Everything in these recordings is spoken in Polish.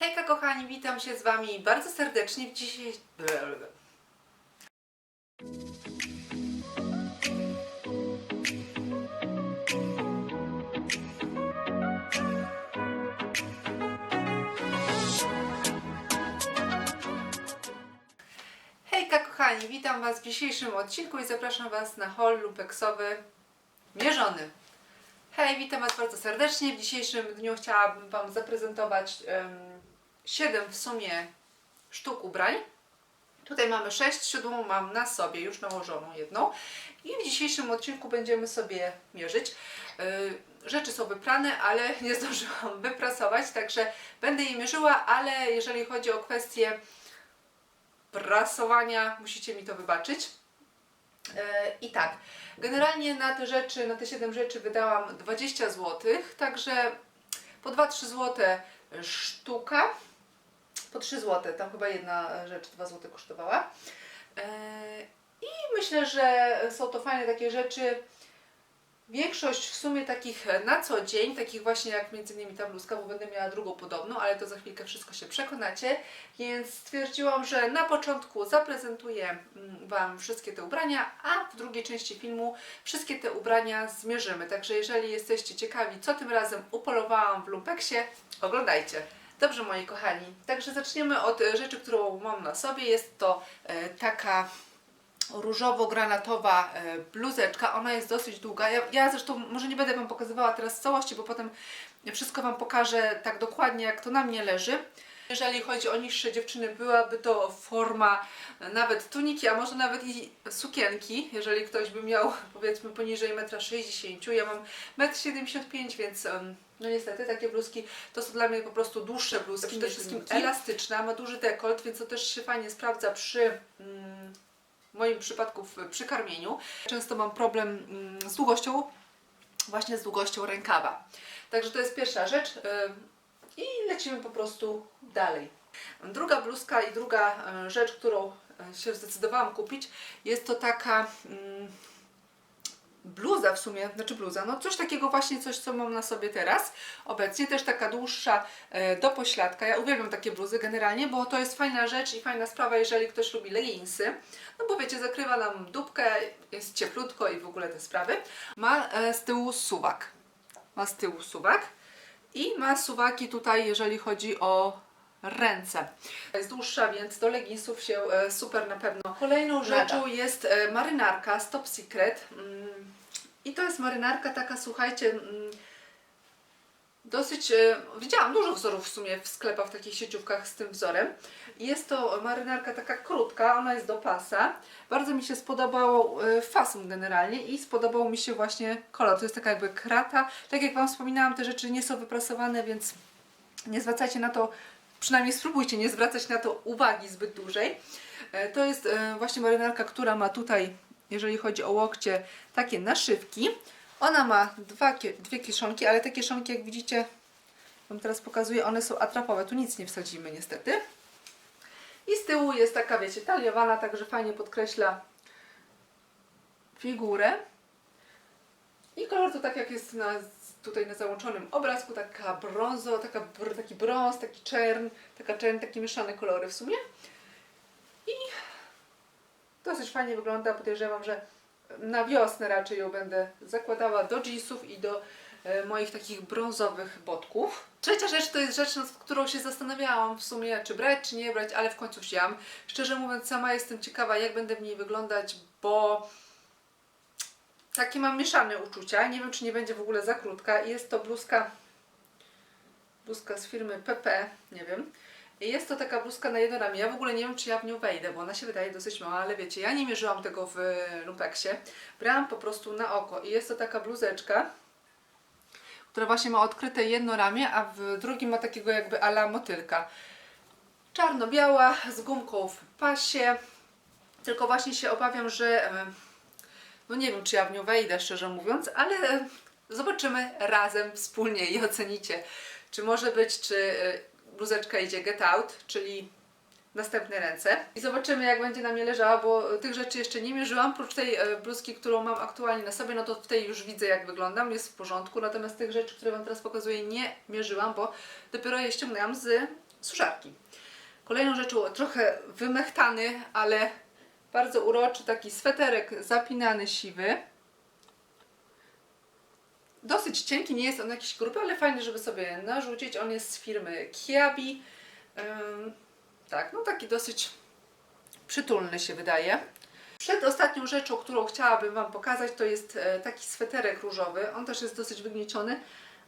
Hejka kochani, witam się z Wami bardzo serdecznie w dzisiaj... Hejka kochani, witam Was w dzisiejszym odcinku i zapraszam Was na haul lumpeksowy mierzony. Hej, witam Was bardzo serdecznie. W dzisiejszym dniu chciałabym Wam zaprezentować em, 7 w sumie sztuk ubrań. Tutaj mamy 6, siódmą mam na sobie już nałożoną jedną i w dzisiejszym odcinku będziemy sobie mierzyć. Y, Rzeczy są wyprane, ale nie zdążyłam wyprasować, także będę je mierzyła, ale jeżeli chodzi o kwestię prasowania, musicie mi to wybaczyć. E, I tak, generalnie na te rzeczy, na te 7 rzeczy wydałam 20 zł, także po 2-3 zł sztuka, po 3 zł, tam chyba jedna rzecz 2 zł kosztowała. E, I myślę, że są to fajne takie rzeczy. Większość w sumie takich na co dzień, takich właśnie jak między innymi ta bluzka, bo będę miała drugą podobną, ale to za chwilkę wszystko się przekonacie. Więc stwierdziłam, że na początku zaprezentuję mm, Wam wszystkie te ubrania, a w drugiej części filmu wszystkie te ubrania zmierzymy. Także jeżeli jesteście ciekawi, co tym razem upolowałam w lumpeksie, oglądajcie. Dobrze, moi kochani, także zaczniemy od e, rzeczy, którą mam na sobie. Jest to e, taka różowo-granatowa e, bluzeczka. Ona jest dosyć długa. Ja, ja zresztą może nie będę Wam pokazywała teraz całości, bo potem wszystko Wam pokażę tak dokładnie, jak to na mnie leży. Jeżeli chodzi o niższe dziewczyny, byłaby to forma nawet tuniki, a może nawet i sukienki, jeżeli ktoś by miał powiedzmy poniżej 1,60 m. Ja mam 1,75 m, więc no niestety takie bluzki to są dla mnie po prostu dłuższe bluzki, przede wszystkim elastyczna, ma duży dekolt, więc to też się fajnie sprawdza przy mm, w moim przypadku w, przy karmieniu. Często mam problem mm, z długością, właśnie z długością rękawa. Także to jest pierwsza rzecz ym, i lecimy po prostu dalej. Druga bluzka i druga e, rzecz, którą e, się zdecydowałam kupić, jest to taka mm, bluza w sumie, znaczy bluza, no coś takiego właśnie, coś co mam na sobie teraz, obecnie, też taka dłuższa e, do pośladka, ja uwielbiam takie bluzy generalnie, bo to jest fajna rzecz i fajna sprawa, jeżeli ktoś lubi leginsy, no bo wiecie, zakrywa nam dupkę, jest cieplutko i w ogóle te sprawy. Ma e, z tyłu suwak, ma z tyłu suwak i ma suwaki tutaj, jeżeli chodzi o ręce. Jest dłuższa, więc do leginsów się e, super na pewno. Kolejną rzeczą jest e, marynarka Stop Secret. Mm, I to jest marynarka taka, słuchajcie, mm, dosyć, e, widziałam dużo wzorów w sumie w sklepach, w takich sieciówkach z tym wzorem. Jest to marynarka taka krótka, ona jest do pasa. Bardzo mi się spodobał fason generalnie i spodobał mi się właśnie kolor. To jest taka jakby krata. Tak jak Wam wspominałam, te rzeczy nie są wyprasowane, więc nie zwracajcie na to, przynajmniej spróbujcie nie zwracać na to uwagi zbyt dłużej. E, To jest e, właśnie marynarka, która ma tutaj, jeżeli chodzi o łokcie, takie naszywki. Ona ma dwa, dwie kieszonki, ale te kieszonki, jak widzicie, Wam teraz pokazuję, one są atrapowe. Tu nic nie wsadzimy niestety. I z tyłu jest taka, wiecie, taliowana, także fajnie podkreśla figurę. I kolor to tak jak jest na, tutaj na załączonym obrazku, taka brązo, taka, taki brąz, taki czern, taka czern, takie mieszane kolory w sumie. I dosyć fajnie wygląda, podejrzewam, że na wiosnę raczej ją będę zakładała do jeansów i do e, moich takich brązowych botków. Trzecia rzecz to jest rzecz, nad którą się zastanawiałam w sumie, czy brać, czy nie brać, ale w końcu wzięłam. Szczerze mówiąc, sama jestem ciekawa, jak będę w niej wyglądać, bo takie mam mieszane uczucia. Nie wiem, czy nie będzie w ogóle za krótka. Jest to bluzka, bluzka z firmy PP, nie wiem. I Jest to taka bluzka na jedno ramię. Ja w ogóle nie wiem, czy ja w nią wejdę, bo ona się wydaje dosyć mała, ale wiecie, ja nie mierzyłam tego w lumpeksie. Brałam po prostu na oko. I jest to taka bluzeczka, która właśnie ma odkryte jedno ramię, a w drugim ma takiego jakby ala motylka. Czarno-biała, z gumką w pasie. Tylko właśnie się obawiam, że no nie wiem, czy ja w nią wejdę, szczerze mówiąc, ale zobaczymy razem, wspólnie i ocenicie, czy może być, czy e, bluzeczka idzie get out, czyli następne ręce. I zobaczymy, jak będzie na mnie leżała, bo tych rzeczy jeszcze nie mierzyłam. Prócz tej e, bluzki, którą mam aktualnie na sobie, no to w tej już widzę, jak wyglądam, jest w porządku. Natomiast tych rzeczy, które Wam teraz pokazuję, nie mierzyłam, bo dopiero je ściągnęłam z suszarki. Kolejną rzeczą trochę wymechtany, ale bardzo uroczy taki sweterek zapinany siwy. Dosyć cienki, nie jest on jakiś gruby, ale fajny, żeby sobie narzucić. On jest z firmy Kiabi. Ym, tak, no taki dosyć przytulny się wydaje. Przed ostatnią rzeczą, którą chciałabym Wam pokazać, to jest e, taki sweterek różowy. On też jest dosyć wygnieciony,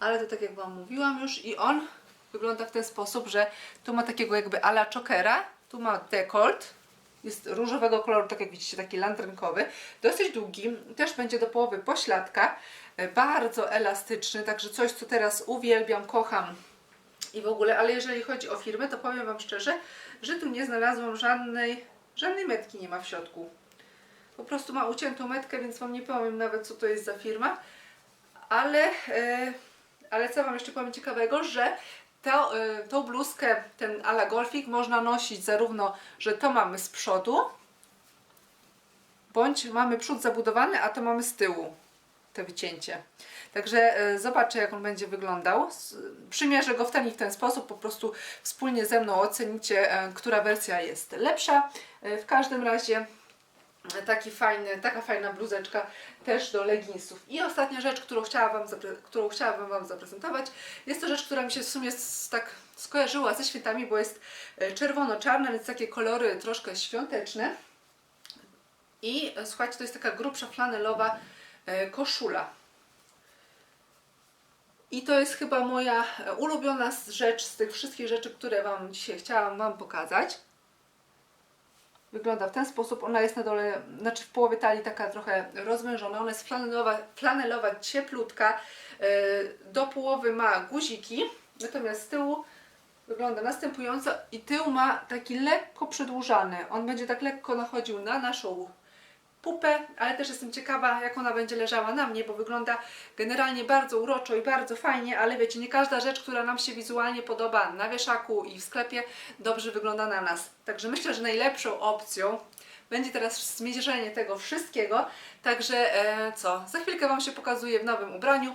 ale to tak jak Wam mówiłam już i on wygląda w ten sposób, że tu ma takiego jakby ala chokera, tu ma dekolt, jest różowego koloru, tak jak widzicie, taki landrynkowy, dosyć długi, też będzie do połowy pośladka, e, bardzo elastyczny, także coś, co teraz uwielbiam, kocham i w ogóle, ale jeżeli chodzi o firmę, to powiem Wam szczerze, że tu nie znalazłam żadnej, żadnej metki nie ma w środku. Po prostu ma uciętą metkę, więc Wam nie powiem nawet, co to jest za firma, ale, e, ale co Wam jeszcze powiem ciekawego, że to, e, tą bluzkę, ten ala golfik można nosić zarówno, że to mamy z przodu, bądź mamy przód zabudowany, a to mamy z tyłu te wycięcie. Także e, zobaczę, jak on będzie wyglądał. Przymierzę go w ten i w ten sposób. Po prostu wspólnie ze mną ocenicie, e, która wersja jest lepsza. W każdym razie taki fajny, taka fajna bluzeczka też do leginsów. I ostatnia rzecz, którą chciałabym, wam którą chciałabym Wam zaprezentować, jest to rzecz, która mi się w sumie tak skojarzyła ze świętami, bo jest e, czerwono-czarna, więc takie kolory troszkę świąteczne. I e, słuchajcie, to jest taka grubsza flanelowa e, koszula. I to jest chyba moja ulubiona rzecz z tych wszystkich rzeczy, które Wam dzisiaj chciałam Wam pokazać. Wygląda w ten sposób. Ona jest na dole, znaczy w połowie talii taka trochę rozwężona. Ona jest flanelowa, flanelowa cieplutka. E, Do połowy ma guziki, natomiast z tyłu wygląda następująco i tył ma taki lekko przedłużany. On będzie tak lekko nachodził na naszą pupę, ale też jestem ciekawa, jak ona będzie leżała na mnie, bo wygląda generalnie bardzo uroczo i bardzo fajnie, ale wiecie, nie każda rzecz, która nam się wizualnie podoba na wieszaku i w sklepie, dobrze wygląda na nas. Także myślę, że najlepszą opcją będzie teraz zmierzenie tego wszystkiego. Także e, co, za chwilkę Wam się pokazuję w nowym ubraniu.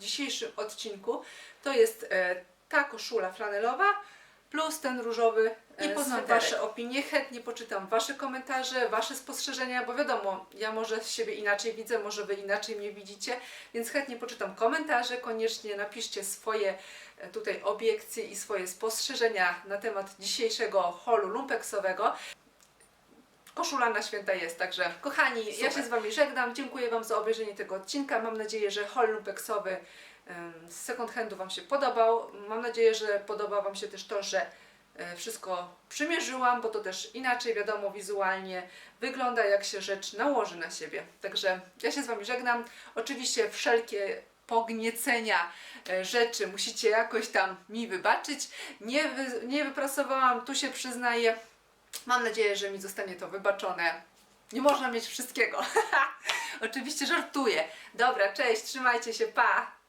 Dzisiejszym odcinku, to jest e, ta koszula flanelowa plus ten różowy I i poznam. Wasze opinie, chętnie poczytam Wasze komentarze, Wasze spostrzeżenia, bo wiadomo, ja może siebie inaczej widzę, może Wy inaczej mnie widzicie, więc chętnie poczytam komentarze, koniecznie napiszcie swoje e, tutaj obiekcje i swoje spostrzeżenia na temat dzisiejszego holu lumpeksowego. Koszula na święta jest, także kochani, ja Super. się z Wami żegnam, dziękuję Wam za obejrzenie tego odcinka, mam nadzieję, że hol lumpeksowy z second handu Wam się podobał, mam nadzieję, że podoba Wam się też to, że e, wszystko przymierzyłam, bo to też inaczej, wiadomo, wizualnie wygląda, jak się rzecz nałoży na siebie. Także ja się z Wami żegnam. Oczywiście wszelkie pogniecenia e, rzeczy musicie jakoś tam mi wybaczyć. Nie, wy, nie wyprasowałam, tu się przyznaję. Mam nadzieję, że mi zostanie to wybaczone. Nie można mieć wszystkiego. Oczywiście żartuję. Dobra, cześć, trzymajcie się, pa!